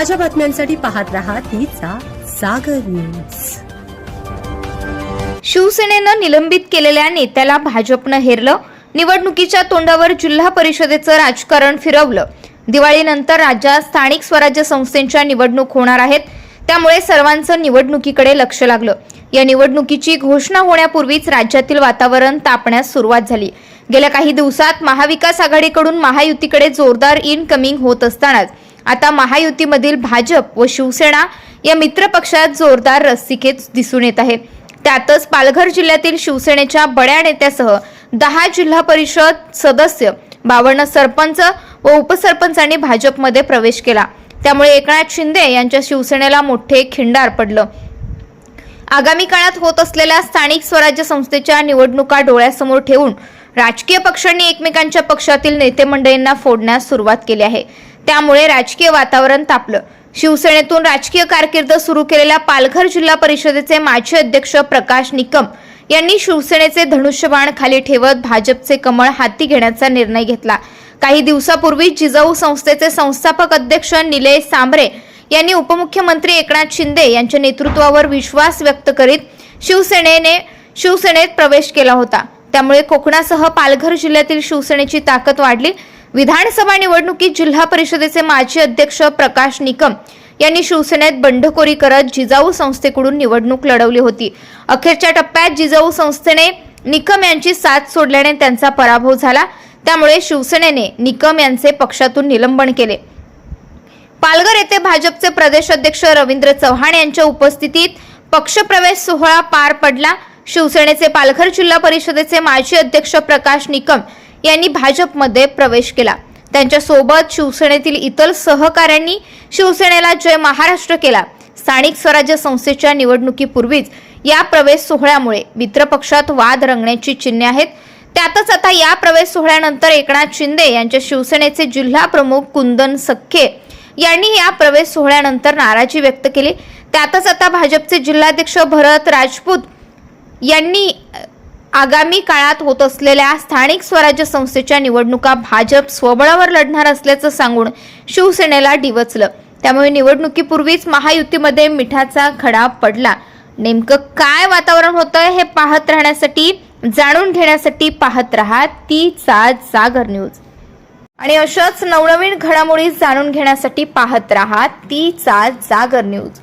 ताज्या बातम्यांसाठी पाहत रहा तिचा सागर न्यूज. शिवसेनेनं निलंबित केलेल्या नेत्याला भाजपनं हेरलं निवडणुकीच्या तोंडावर जिल्हा परिषदेचं राजकारण फिरवलं. दिवाळीनंतर राज्यात स्थानिक स्वराज्य संस्थेच्या निवडणूक होणार आहेत त्यामुळे सर्वांचं निवडणुकीकडे लक्ष लागलं. या निवडणुकीची घोषणा होण्यापूर्वीच राज्यातील वातावरण तापण्यास सुरुवात झाली. गेल्या काही दिवसात महाविकास आघाडीकडून महायुतीकडे जोरदार इनकमिंग होत असतानाच आता महायुतीमधील भाजप व शिवसेना या मित्रपक्षात जोरदार रस्सीखेच दिसून येत आहे. त्यातच पालघर जिल्ह्यातील शिवसेनेच्या बड्या नेत्यासह दहा जिल्हा परिषद सदस्य बावन्न सरपंच व उपसरपंचांनी भाजपमध्ये प्रवेश केला. त्यामुळे एकनाथ शिंदे यांच्या शिवसेनेला मोठे खिंडार पडलं आगामी काळात होत असलेल्या स्थानिक स्वराज्य संस्थेच्या निवडणुका डोळ्यासमोर ठेवून राजकीय पक्षांनी एकमेकांच्या पक्षातील नेते मंडळींना फोडण्यास सुरुवात केली आहे. त्यामुळे राजकीय वातावरण तापलं. शिवसेनेतून राजकीय कारकीर्द सुरू केलेल्या पालघर जिल्हा परिषदेचे माजी अध्यक्ष प्रकाश निकम यांनी शिवसेनेचे धनुष्यबाण खाली ठेवत भाजपचे कमळ हाती घेण्याचा निर्णय घेतला. काही दिवसापूर्वी जिजाऊ संस्थेचे संस्थापक अध्यक्ष निलेश सांबरे यांनी उपमुख्यमंत्री एकनाथ शिंदे यांच्या नेतृत्वावर विश्वास व्यक्त करीत शिवसेनेने शिवसेनेत प्रवेश केला होता. त्यामुळे कोकणासह पालघर जिल्ह्यातील शिवसेनेची ताकद वाढली. विधानसभा निवडणुकीत जिल्हा परिषदेचे माजी अध्यक्ष प्रकाश निकम यांनी शिवसेनेत बंडखोरी करत जिजाऊ संस्थेकडून निवडणूक लढवली होती. अखेरच्या टप्प्यात जिजाऊ संस्थेने निकम यांची साथ सोडल्याने त्यांचा पराभव झाला. त्यामुळे शिवसेनेने निकम यांचे पक्षातून निलंबन केले. पालघर येथे भाजपचे प्रदेश अध्यक्ष रवींद्र चव्हाण यांच्या उपस्थितीत पक्षप्रवेश सोहळा पार पडला. शिवसेनेचे पालघर जिल्हा परिषदेचे माजी अध्यक्ष प्रकाश निकम यांनी भाजपमध्ये प्रवेश केला. त्यांच्यासोबत शिवसेनेतील इतर सहकाऱ्यांनी शिवसेनेला जय महाराष्ट्र केला. स्थानिक स्वराज्य संस्थेच्या निवडणुकीपूर्वीच या प्रवेश सोहळ्यामुळे मित्रपक्षात वाद रंगण्याची चिन्हे आहेत. त्यातच आता या प्रवेश सोहळ्यानंतर एकनाथ शिंदे यांच्या शिवसेनेचे जिल्हा प्रमुख कुंदन सख्खे यांनी या प्रवेश सोहळ्यानंतर नाराजी व्यक्त केली. त्यातच आता भाजपचे जिल्हाध्यक्ष भरत राजपूत यांनी आगामी काळात होत असलेल्या स्थानिक स्वराज्य संस्थेच्या निवडणुका भाजप स्वबळावर लढणार असल्याचं सांगून शिवसेनेला डिवचलं. त्यामुळे निवडणुकीपूर्वीच महायुतीमध्ये मिठाचा खडा पडला. नेमकं काय वातावरण होतं हे पाहत राहण्यासाठी जाणून घेण्यासाठी पाहत राहा तीचा जागर न्यूज. आणि अशाच नवनवीन घडामोडी जाणून घेण्यासाठी पाहत राहा तीचा जागर न्यूज.